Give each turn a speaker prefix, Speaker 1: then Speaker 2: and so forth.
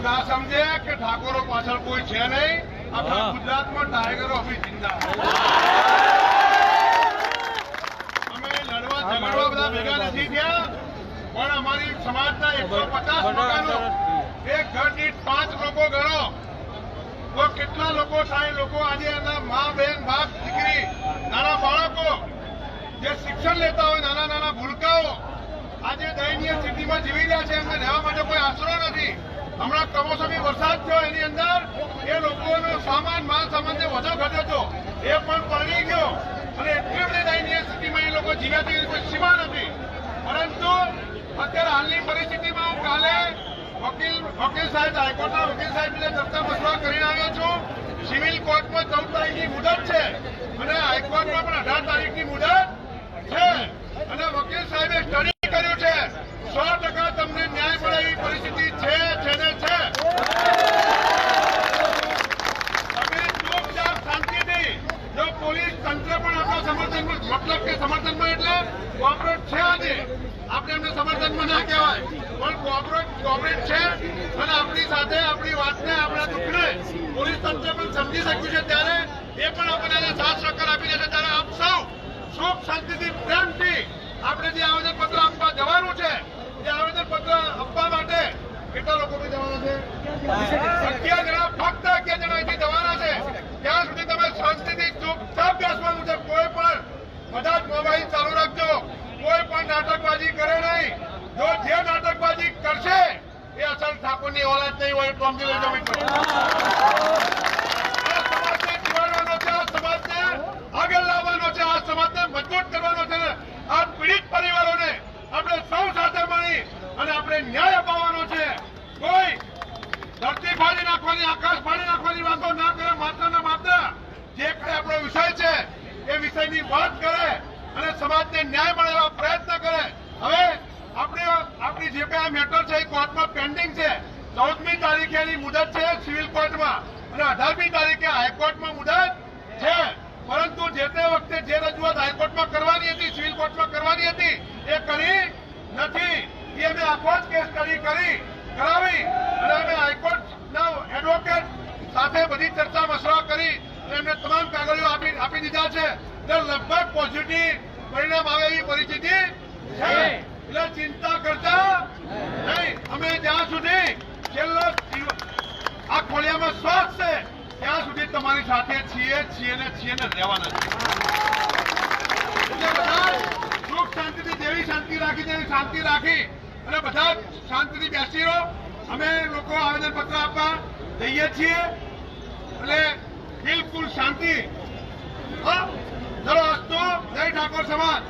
Speaker 1: ના સમજે કે ઠાકોરો પાછળ કોઈ છે નહીં. ગુજરાતમાં ટાઈગરો અમે અમે લડવા બધા ભેગા નથી થયા પણ અમારી સમાજના એકસો પચાસ મકાનો એક ઘર દીઠ પાંચ લોકો ગણો. તો કેટલા લોકો થાય? લોકો આજે એના મા બહેન બાપ, દીકરી, નાના બાળકો, જે શિક્ષણ લેતા હોય, નાના નાના ભૂલકાઓ, આજે દયનીય સ્થિતિમાં જીવી રહ્યા છે, એમને રહેવા માટે કોઈ આશરો નથી. હમણાં કમોસમી વરસાદ થયો, એની અંદર એ લોકોનો સામાન, માલ સામાન જે વધુ ઘટ્યો હતો. એ પણ પલળી ગયો. અને એટલી બધી દયનીય સ્થિતિમાં એ લોકો જીવ્યા તેવી કોઈ સીમા નથી. પરંતુ અત્યારે હાલની પરિસ્થિતિમાં કાલે વકીલ વકીલ સાહેબ હાઈકોર્ટના વકીલ સાહેબ ચર્ચા મસલા કરીને આવ્યો છું. સિવિલ કોર્ટમાં ચૌદ તારીખની મુદત છે. અને હાઈકોર્ટમાં પણ અઢાર તારીખની મુદત છે. અને વકીલ સાહેબે સ્ટડી કર્યું છે. સો ટકા તમને ન્યાય મળે એવી પરિસ્થિતિ છે છે ને છે. પોલીસ તંત્ર પણ આપણા સમર્થનમાં, મતલબ કે સમર્થનમાં એટલે કોપરેટ છે આજે આપણે એમને સમર્થનમાં ના કહેવાય. પણ કોપરેટ કોઓપરેટ છે. અને આપણી સાથે આપણી વાતને આપણા દુઃખને પોલીસ તંત્ર પણ સમજી શક્યું છે ત્યારે એ પણ આપણને સાથ સહકાર આપી દેશે. ત્યારે આપ સૌ સુખ, શાંતિથી, પ્રેમથી આપણે જે આવેદન પત્ર આપવા જવાનું છે, એ આવેદન પત્ર આપવા માટે કેટલા લોકો જવાના છે? અગિયાર ફક્ત અગિયાર જણા અહીંથી જવાના છે. ત્યાં સુધી તમે શાંતિથી, ચૂપચાપ બેસવાનું છે. કોઈ પણ બધા જ મોબાઈલ ચાલુ રાખજો. કોઈ પણ નાટકબાજી કરે નહીં. જો જે નાટકબાજી કરશે, એ અસલ ઠાકોરની ઓલાદ નહીં હોય એટલું સમજી લેજો મિત્રો આ સમાજને જીવાડવાનો છે આ સમાજને આગળ લાવવાનો છે આ સમાજને મજબૂત કરવાનો છે ને આ પીડિત પરિવારોને આપણે સૌ સાથે મળી અને આપણે ન્યાય અપાવવાનો છે કોઈ ધરતી ફાડી નાખવાની આકાશ ફાડી નાખવાની વાતો ના કરે માત્ર ને માત્ર. જે કઈ આપણો વિષય છે, એ વિષયની વાત કરે અને સમાજને ન્યાય મળે એવા પ્રયત્ન કરે. હવે આપણે, આપણી જે કઈ આ મેટર છે, એ કોર્ટમાં પેન્ડિંગ છે. ચૌદમી તારીખે એની મુદત છે સિવિલ કોર્ટમાં અને અઢારમી તારીખે હાઈકોર્ટમાં મુદત છે. પરંતુ જે તે વખતે જે રજૂઆત હાઈકોર્ટમાં કરવાની હતી, સિવિલ કોર્ટમાં કરવાની હતી, એ કરી નથી. એ અમે આખો જ કેસ કરી કરી, કરાવી અને અમે હાઈકોર્ટના એડવોકેટ સાથે બધી ચર્ચા મશવરા કરી અને એમને તમામ કાગળીઓ આપી આપી દીધા છે. લગભગ પોઝિટિવ પરિણામ આવે એવી પરિસ્થિતિ છે. એટલે ચિંતા કરતા નહીં. અમે જ્યાં સુધી છેલ્લો આ ખોળિયામાં શ્વાસ છે ત્યાં સુધી તમારી સાથે છીએ છીએ ને છીએ ને રહેવાના છે બધા સુખ શાંતિથી જેવી શાંતિ રાખી તેવી શાંતિ રાખી. અને બધા શાંતિથી બેસી રહો. અમે લોકો આવેદન પત્ર આપવા જઈએ છીએ એટલે બિલકુલ શાંતિ. ચલો હસ્તો જય ઠાકોર સમાજ.